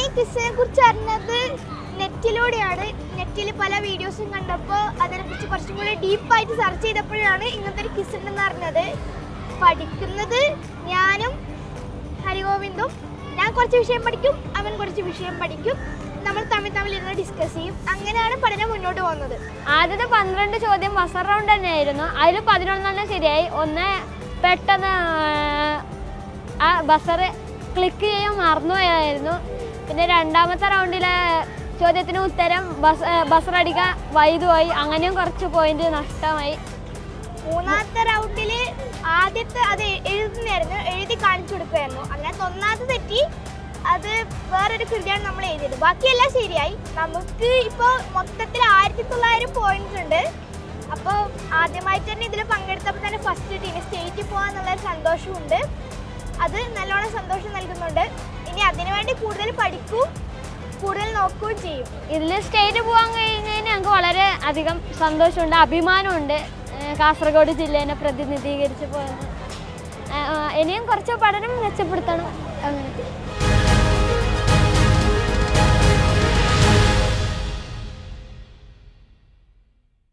ഈ ക്വിസിനെ കുറിച്ച് അറിഞ്ഞത് നെറ്റിലൂടെയാണ്. നെറ്റിൽ പല വീഡിയോസും കണ്ടപ്പോൾ അതിനെക്കുറിച്ച് കുറച്ചും കൂടി ഡീപ്പായിട്ട് സെർച്ച് ചെയ്തപ്പോഴാണ് ഇങ്ങനത്തെ ഒരു ക്വിസ് ഉണ്ടെന്ന് അറിഞ്ഞത്. പഠിക്കുന്നത് ഞാനും ഹരിഗോവിന്ദും. ഞാൻ കുറച്ച് വിഷയം പഠിക്കും അവൻ കുറച്ച് വിഷയം പഠിക്കും. നമ്മൾ തമ്മിൽ തമ്മിൽ ഇരുന്ന് ഡിസ്കസ് ചെയ്യും. അങ്ങനെയാണ് പഠനം മുന്നോട്ട് പോകുന്നത്. ആദ്യത്തെ പന്ത്രണ്ട് ചോദ്യം വസർ റൗണ്ട് തന്നെയായിരുന്നു. അതിൽ പതിനൊന്നെണ്ണം ശരിയായി. ഒന്ന് പെട്ടെന്ന് ആ ബസർ ക്ലിക്ക് ചെയ്യാൻ മറന്നുപോയായിരുന്നു. പിന്നെ രണ്ടാമത്തെ റൗണ്ടിലെ ചോദ്യത്തിന് ഉത്തരം ബസ് ബസർ അടിക്കാൻ വൈദ്യുമായി അങ്ങനെയും കുറച്ച് പോയിന്റ് നഷ്ടമായി. മൂന്നാമത്തെ റൗണ്ടിൽ ആദ്യത്തെ അത് എഴുതുന്നതായിരുന്നു. എഴുതി കാണിച്ചു കൊടുക്കുമായിരുന്നു അങ്ങനത്തെ ഒന്നാമത് തെറ്റി അത് വേറൊരു കൃതിയാണ് നമ്മൾ എഴുതിയത്. ബാക്കിയെല്ലാം ശരിയായി. നമുക്ക് ഇപ്പോൾ മൊത്തത്തിൽ ആയിരത്തി തൊള്ളായിരം പോയിന്റ്സ് ഉണ്ട്. അപ്പോൾ ആദ്യമായിട്ട് തന്നെ ഇതിൽ പങ്കെടുത്തപ്പോൾ തന്നെ ഫസ്റ്റ് ടീം സ്റ്റേറ്റിൽ പോകാന്നുള്ളൊരു സന്തോഷമുണ്ട് അത് നല്ലോണം സന്തോഷം അതിനുവേണ്ടി കൂടുതൽ പഠിക്കൂ കൂടുതൽ നോക്കുകയും ചെയ്യും. ഇതിൽ സ്റ്റേറ്റ് പോകാൻ കഴിഞ്ഞതിന് ഞങ്ങൾക്ക് വളരെ അധികം സന്തോഷമുണ്ട് അഭിമാനമുണ്ട്. കാസർഗോഡ് ജില്ലേനെ പ്രതിനിധീകരിച്ച് പോകുന്നത് ഇനിയും കുറച്ച് പഠനം മെച്ചപ്പെടുത്തണം.